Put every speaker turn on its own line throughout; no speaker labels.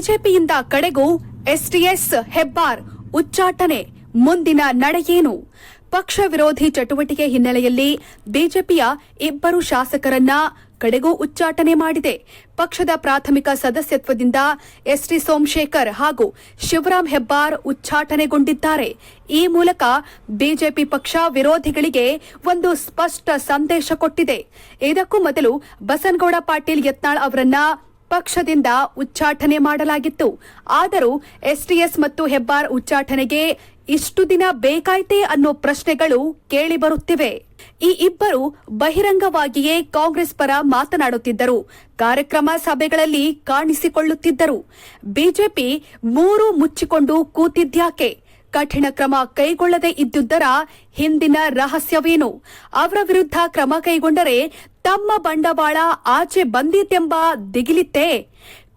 ಬಿಜೆಪಿಯಿಂದ ಕಡೆಗೂ ಎಸ್ಟಿಎಸ್ ಹೆಬ್ಬಾರ್ ಉಚ್ಚಾಟನೆ. ಮುಂದಿನ ನಡೆಯೇನು? ಪಕ್ಷ ವಿರೋಧಿ ಚಟುವಟಿಕೆ ಹಿನ್ನೆಲೆಯಲ್ಲಿ ಬಿಜೆಪಿಯ ಇಬ್ಬರು ಶಾಸಕರನ್ನ ಕಡೆಗೂ ಉಚ್ಚಾಟನೆ ಮಾಡಿದೆ. ಪಕ್ಷದ ಪ್ರಾಥಮಿಕ ಸದಸ್ಯತ್ವದಿಂದ ಎಸ್ಟಿ ಸೋಮಶೇಖರ್ ಹಾಗೂ ಶಿವರಾಮ್ ಹೆಬ್ಬಾರ್ ಉಚ್ಚಾಟನೆಗೊಂಡಿದ್ದಾರೆ. ಈ ಮೂಲಕ ಬಿಜೆಪಿ ಪಕ್ಷ ವಿರೋಧಿಗಳಿಗೆ ಒಂದು ಸ್ಪಷ್ಟ ಸಂದೇಶ ಕೊಟ್ಟಿದೆ. ಇದಕ್ಕೂ ಮೊದಲು ಬಸನಗೌಡ ಪಾಟೀಲ್ ಯತ್ನಾಳ್ ಅವರನ್ನ ಪಕ್ಷದಿಂದ ಉಚ್ಚಾಟನೆ ಮಾಡಲಾಗಿತ್ತು. ಆದರೂ ಎಸ್ಟಿಎಸ್ ಮತ್ತು ಹೆಬ್ಬಾರ್ ಉಚ್ಚಾಟನೆಗೆ ಇಷ್ಟು ದಿನ ಬೇಕಾಯ್ತೆ ಅನ್ನೋ ಪ್ರಶ್ನೆಗಳು ಕೇಳಿಬರುತ್ತಿವೆ. ಈ ಇಬ್ಬರು ಬಹಿರಂಗವಾಗಿಯೇ ಕಾಂಗ್ರೆಸ್ ಪರ ಮಾತನಾಡುತ್ತಿದ್ದರು. ಕಾರ್ಯಕ್ರಮ ಸಭೆಗಳಲ್ಲಿ ಕಾಣಿಸಿಕೊಳ್ಳುತ್ತಿದ್ದರು. ಬಿಜೆಪಿ ಮೂರು ಮುಚ್ಚಿಕೊಂಡು ಕೂತಿದ್ಯಾಕೆ ಕಠಿಣ ಕ್ರಮ ಕೈಗೊಳ್ಳದೆ ಇದ್ದುದರ ಹಿಂದಿನ ರಹಸ್ಯವೇನು? ಅವರ ವಿರುದ್ಧ ಕ್ರಮ ಕೈಗೊಂಡರೆ ತಮ್ಮ ಬಂಡವಾಳ ಆಚೆ ಬಂದಿತೆಂಬ ದಿಗಿಲಿತ್ತೆ.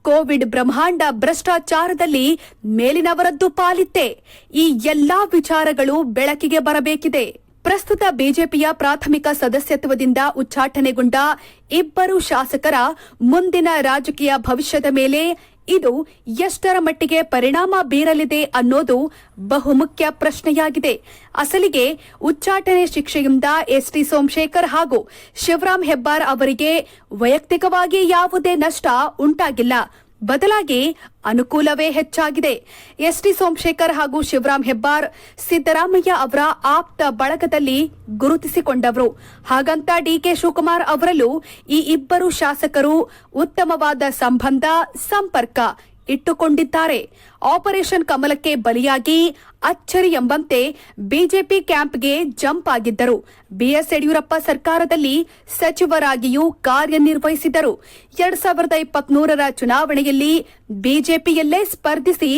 ಕೋವಿಡ್ ಬ್ರಹ್ಮಾಂಡ ಭ್ರಷ್ಟಾಚಾರದಲ್ಲಿ ಮೇಲಿನವರದ್ದು ಪಾಲಿತ್ತೆ. ಈ ಎಲ್ಲಾ ವಿಚಾರಗಳು ಬೆಳಕಿಗೆ ಬರಬೇಕಿದೆ. ಪ್ರಸ್ತುತ ಬಿಜೆಪಿಯ ಪ್ರಾಥಮಿಕ ಸದಸ್ಯತ್ವದಿಂದ ಉಚ್ಚಾಟನೆಗೊಂಡ ಇಬ್ಬರು ಶಾಸಕರ ಮುಂದಿನ ರಾಜಕೀಯ ಭವಿಷ್ಯದ ಮೇಲೆ ಇದು ಎಷ್ಟರ ಮಟ್ಟಿಗೆ ಪರಿಣಾಮ ಬೀರಲಿದೆ ಅನ್ನೋದು ಬಹುಮುಖ್ಯ ಪ್ರಶ್ನೆಯಾಗಿದೆ. ಅಸಲಿಗೆ ಉಚ್ಚಾಟನೆ ಶಿಕ್ಷೆಯಿಂದ ಎಸ್ಟಿ ಸೋಮಶೇಖರ್ ಹಾಗೂ ಶಿವರಾಮ್ ಹೆಬ್ಬಾರ್ ಅವರಿಗೆ ವೈಯಕ್ತಿಕವಾಗಿ ಯಾವುದೇ ನಷ್ಟ ಉಂಟಾಗಿಲ್ಲ. ಬದಲಾಗಿ ಅನುಕೂಲವೇ ಹೆಚ್ಚಾಗಿದೆ. ಎಸ್ಟಿ ಸೋಮಶೇಖರ್ ಹಾಗೂ ಶಿವರಾಮ್ ಹೆಬ್ಬಾರ್ ಸಿದ್ದರಾಮಯ್ಯ ಅವರ ಆಪ್ತ ಬಳಗದಲ್ಲಿ ಗುರುತಿಸಿಕೊಂಡವರು. ಹಾಗಂತ ಡಿಕೆ ಶಿವಕುಮಾರ್ ಅವರಲ್ಲೂ ಈ ಇಬ್ಬರು ಶಾಸಕರು ಉತ್ತಮವಾದ ಸಂಬಂಧ, ಸಂಪರ್ಕ ಇಟ್ಟುಕೊಂಡಿದ್ದಾರೆ. ಆಪರೇಷನ್ ಕಮಲಕ್ಕೆ ಬಲಿಯಾಗಿ ಅಚ್ಚರಿ ಎಂಬಂತೆ ಬಿಜೆಪಿ ಕ್ಯಾಂಪ್ಗೆ ಜಂಪ್ ಆಗಿದ್ದರು. ಬಿಎಸ್ ಯಡಿಯೂರಪ್ಪ ಸರ್ಕಾರದಲ್ಲಿ ಸಚಿವರಾಗಿಯೂ ಕಾರ್ಯನಿರ್ವಹಿಸಿದರು ಎರಡ್ ಸಾವಿರದ ಇಪ್ಪತ್ಮೂರರ ಚುನಾವಣೆಯಲ್ಲಿ ಬಿಜೆಪಿಯಲ್ಲೇ ಸ್ಪರ್ಧಿಸಿ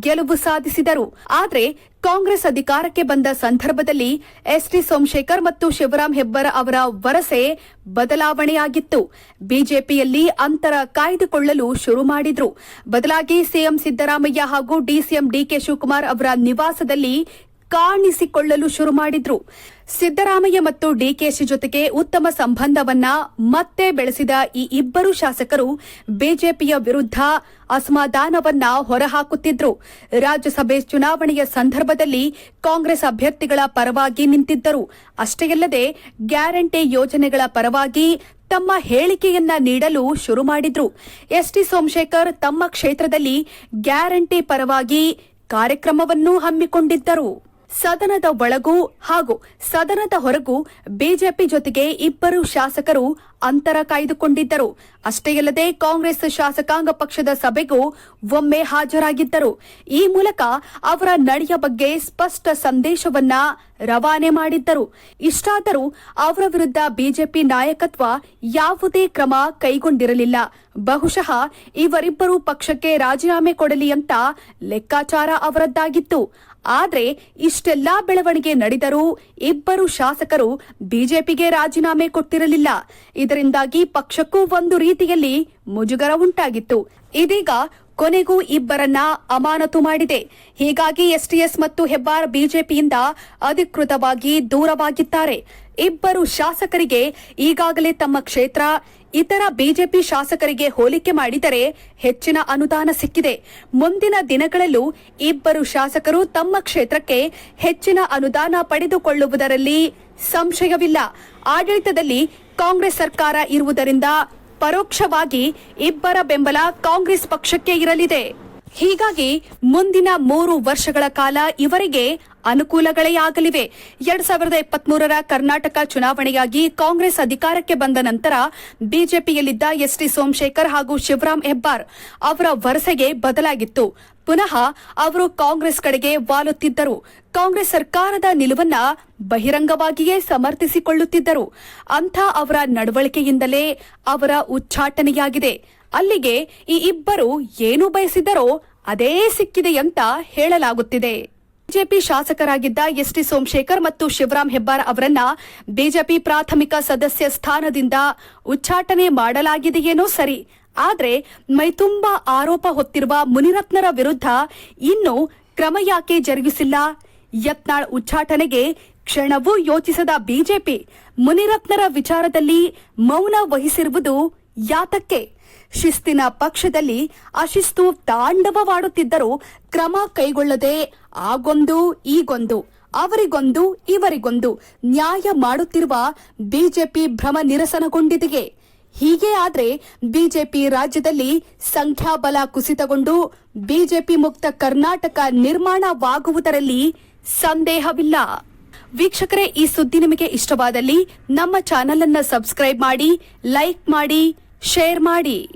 ಗೆಲುವು ಸಾಧಿಸಿದರು. ಆದರೆ ಕಾಂಗ್ರೆಸ್ ಅಧಿಕಾರಕ್ಕೆ ಬಂದ ಸಂದರ್ಭದಲ್ಲಿ ಎಸ್ಟಿ ಸೋಮಶೇಖರ್ ಮತ್ತು ಶಿವರಾಂ ಹೆಬ್ಬರ್ ಅವರ ವರಸೆ ಬದಲಾವಣೆಯಾಗಿತ್ತು. ಬಿಜೆಪಿಯಲ್ಲಿ ಅಂತರ ಕಾಯ್ದುಕೊಳ್ಳಲು ಶುರು ಮಾಡಿದ್ರು. ಬದಲಾಗಿ ಸಿಎಂ ಸಿದ್ದರಾಮಯ್ಯ ಹಾಗೂ ಡಿಸಿಎಂ ಡಿಕೆ ಶಿವಕುಮಾರ್ ಅವರ ನಿವಾಸದಲ್ಲಿ ಕಾಣಿಸಿಕೊಳ್ಳಲು ಶುರು ಮಾಡಿದ್ರು. ಸಿದ್ದರಾಮಯ್ಯ ಮತ್ತು ಡಿಕೆಶಿ ಜೊತೆಗೆ ಉತ್ತಮ ಸಂಬಂಧವನ್ನ ಮತ್ತೆ ಬೆಳೆಸಿದ ಈ ಇಬ್ಬರು ಶಾಸಕರು ಬಿಜೆಪಿಯ ವಿರುದ್ಧ ಅಸಮಾಧಾನವನ್ನ ಹೊರಹಾಕುತ್ತಿದ್ರು. ರಾಜ್ಯಸಭೆ ಚುನಾವಣೆಯ ಸಂದರ್ಭದಲ್ಲಿ ಕಾಂಗ್ರೆಸ್ ಅಭ್ಯರ್ಥಿಗಳ ಪರವಾಗಿ ನಿಂತಿದ್ದರು. ಅಷ್ಟೇ ಅಲ್ಲದೆ ಗ್ಯಾರಂಟಿ ಯೋಜನೆಗಳ ಪರವಾಗಿ ತಮ್ಮ ಹೇಳಿಕೆಯನ್ನ ನೀಡಲು ಶುರು ಮಾಡಿದ್ರು. ಎಸ್ಟಿ ಸೋಮಶೇಖರ್ ತಮ್ಮ ಕ್ಷೇತ್ರದಲ್ಲಿ ಗ್ಯಾರಂಟಿ ಪರವಾಗಿ ಕಾರ್ಯಕ್ರಮವನ್ನು ಹಮ್ಮಿಕೊಂಡಿದ್ದರು. ಸದನದ ಒಳಗೂ ಹಾಗೂ ಸದನದ ಹೊರಗೂ ಬಿಜೆಪಿ ಜೊತೆಗೆ ಇಬ್ಬರು ಶಾಸಕರು ಅಂತರ ಕಾಯ್ದುಕೊಂಡಿದ್ದರು. ಅಷ್ಟೇ ಅಲ್ಲದೆ ಕಾಂಗ್ರೆಸ್ ಶಾಸಕಾಂಗ ಪಕ್ಷದ ಸಭೆಗೂ ಒಮ್ಮೆ ಹಾಜರಾಗಿದ್ದರು. ಈ ಮೂಲಕ ಅವರ ನಡೆಯ ಬಗ್ಗೆ ಸ್ಪಷ್ಟ ಸಂದೇಶವನ್ನ ರವಾನೆ ಮಾಡಿದ್ದರು. ಇಷ್ಟಾದರೂ ಅವರ ವಿರುದ್ಧ ಬಿಜೆಪಿ ನಾಯಕತ್ವ ಯಾವುದೇ ಕ್ರಮ ಕೈಗೊಂಡಿರಲಿಲ್ಲ. ಬಹುಶಃ ಇವರಿಬ್ಬರು ಪಕ್ಷಕ್ಕೆ ರಾಜೀನಾಮೆ ಕೊಡಲಿ ಅಂತ ಲೆಕ್ಕಾಚಾರ ಅವರದ್ದಾಗಿತ್ತು. ಆದ್ರೆ ಇಷ್ಟೆಲ್ಲಾ ಬೆಳವಣಿಗೆ ನಡೆದರೂ ಇಬ್ಬರು ಶಾಸಕರು ಬಿಜೆಪಿಗೆ ರಾಜೀನಾಮೆ ಕೊಟ್ಟಿರಲಿಲ್ಲ. ಇದರಿಂದಾಗಿ ಪಕ್ಷಕ್ಕೂ ಒಂದು ರೀತಿಯಲ್ಲಿ ಮುಜುಗರ ಉಂಟಾಗಿತ್ತು. ಇದೀಗ ಕೊನೆಗೂ ಇಬ್ಬರನ್ನ ಅಮಾನತು ಮಾಡಿದೆ. ಹೀಗಾಗಿ ಎಸ್ಟಿಎಸ್ ಮತ್ತು ಹೆಬ್ಬಾರ್ ಬಿಜೆಪಿಯಿಂದ ಅಧಿಕೃತವಾಗಿ ದೂರವಾಗಿದ್ದಾರೆ. ಇಬ್ಬರು ಶಾಸಕರಿಗೆ ಈಗಾಗಲೇ ತಮ್ಮ ಕ್ಷೇತ್ರ ಇತರ ಬಿಜೆಪಿ ಶಾಸಕರಿಗೆ ಹೋಲಿಕೆ ಮಾಡಿದರೆ ಹೆಚ್ಚಿನ ಅನುದಾನ ಸಿಕ್ಕಿದೆ. ಮುಂದಿನ ದಿನಗಳಲ್ಲೂ ಇಬ್ಬರು ಶಾಸಕರು ತಮ್ಮ ಕ್ಷೇತ್ರಕ್ಕೆ ಹೆಚ್ಚಿನ ಅನುದಾನ ಪಡೆದುಕೊಳ್ಳುವುದರಲ್ಲಿ ಸಂಶಯವಿಲ್ಲ. ಆಡಳಿತದಲ್ಲಿ ಕಾಂಗ್ರೆಸ್ ಸರ್ಕಾರ ಇರುವುದರಿಂದ ಪರೋಕ್ಷವಾಗಿ ಇಬ್ಬರ ಬೆಂಬಲ ಕಾಂಗ್ರೆಸ್ ಪಕ್ಷಕ್ಕೆ ಇರಲಿದೆ. ಹೀಗಾಗಿ ಮುಂದಿನ ಮೂರು ವರ್ಷಗಳ ಕಾಲ ಇವರಿಗೆ ಅನುಕೂಲಗಳೇ ಆಗಲಿವೆ. ಎರಡ್ ಸಾವಿರದ ಇಪ್ಪತ್ಮೂರರ ಕರ್ನಾಟಕ ಚುನಾವಣೆಯಾಗಿ ಕಾಂಗ್ರೆಸ್ ಅಧಿಕಾರಕ್ಕೆ ಬಂದ ನಂತರ ಬಿಜೆಪಿಯಲ್ಲಿದ್ದ ಎಸ್ಟಿ ಸೋಮಶೇಖರ್ ಹಾಗೂ ಶಿವರಾಮ್ ಹೆಬ್ಬಾರ್ ಅವರ ವರಸೆಗೆ ಬದಲಾಗಿತ್ತು. ಪುನಃ ಅವರು ಕಾಂಗ್ರೆಸ್ ಕಡೆಗೆ ವಾಲುತ್ತಿದ್ದರು. ಕಾಂಗ್ರೆಸ್ ಸರ್ಕಾರದ ನಿಲುವನ್ನ ಬಹಿರಂಗವಾಗಿಯೇ ಸಮರ್ಥಿಸಿಕೊಳ್ಳುತ್ತಿದ್ದರು. ಅಂಥ ಅವರ ನಡವಳಿಕೆಯಿಂದಲೇ ಅವರ ಉಚ್ಚಾಟನೆಯಾಗಿದೆ. ಅಲ್ಲಿಗೆ ಈ ಇಬ್ಬರು ಏನು ಬಯಸಿದರೋ ಅದೇ ಸಿಕ್ಕಿದೆ ಅಂತ ಹೇಳಲಾಗುತ್ತಿದೆ. ಬಿಜೆಪಿ ಶಾಸಕರಾಗಿದ್ದ ಎಸ್ಟಿ ಸೋಮಶೇಖರ್ ಮತ್ತು ಶಿವರಾಂ ಹೆಬ್ಬಾರ್ ಅವರನ್ನ ಬಿಜೆಪಿ ಪ್ರಾಥಮಿಕ ಸದಸ್ಯ ಸ್ಥಾನದಿಂದ ಉಚ್ಚಾಟನೆ ಮಾಡಲಾಗಿದೆಯೇನೋ ಸರಿ. ಆದರೆ ಮೈತುಂಬಾ ಆರೋಪ ಹೊತ್ತಿರುವ ಮುನಿರತ್ನರ ವಿರುದ್ಧ ಇನ್ನೂ ಕ್ರಮ ಯಾಕೆ ಜರುಗಿಸಿಲ್ಲ? ಯತ್ನಾಳ್ ಉಚ್ಚಾಟನೆಗೆ ಕ್ಷಣವೂ ಯೋಚಿಸದ ಬಿಜೆಪಿ ಮುನಿರತ್ನರ ವಿಚಾರದಲ್ಲಿ ಮೌನ ವಹಿಸಿರುವುದು ಯಾತಕ್ಕೆ? ಶಿಸ್ತಿನ ಪಕ್ಷದಲ್ಲಿ ಅಶಿಸ್ತು ತಾಂಡವವಾಡುತ್ತಿದ್ದರೂ ಕ್ರಮ ಕೈಗೊಳ್ಳದೆ ಆಗೊಂದು, ಈಗೊಂದು, ಅವರಿಗೊಂದು, ಇವರಿಗೊಂದು ನ್ಯಾಯ ಮಾಡುತ್ತಿರುವ ಬಿಜೆಪಿ ಭ್ರಮ ನಿರಸನಗೊಂಡಿದೆಯೇ? ಹೀಗೆ ಆದರೆ ಬಿಜೆಪಿ ರಾಜ್ಯದಲ್ಲಿ ಸಂಖ್ಯಾಬಲ ಕುಸಿತಗೊಂಡು ಬಿಜೆಪಿ ಮುಕ್ತ ಕರ್ನಾಟಕ ನಿರ್ಮಾಣವಾಗುವುದರಲ್ಲಿ ಸಂದೇಹವಿಲ್ಲ. ವೀಕ್ಷಕರೇ, ಈ ಸುದ್ದಿ ನಿಮಗೆ ಇಷ್ಟವಾದಲ್ಲಿ ನಮ್ಮ ಚಾನೆಲ್ ಅನ್ನು ಸಬ್ಸ್ಕ್ರೈಬ್ ಮಾಡಿ, ಲೈಕ್ ಮಾಡಿ ಶೇರ್ ಮಾಡಿ.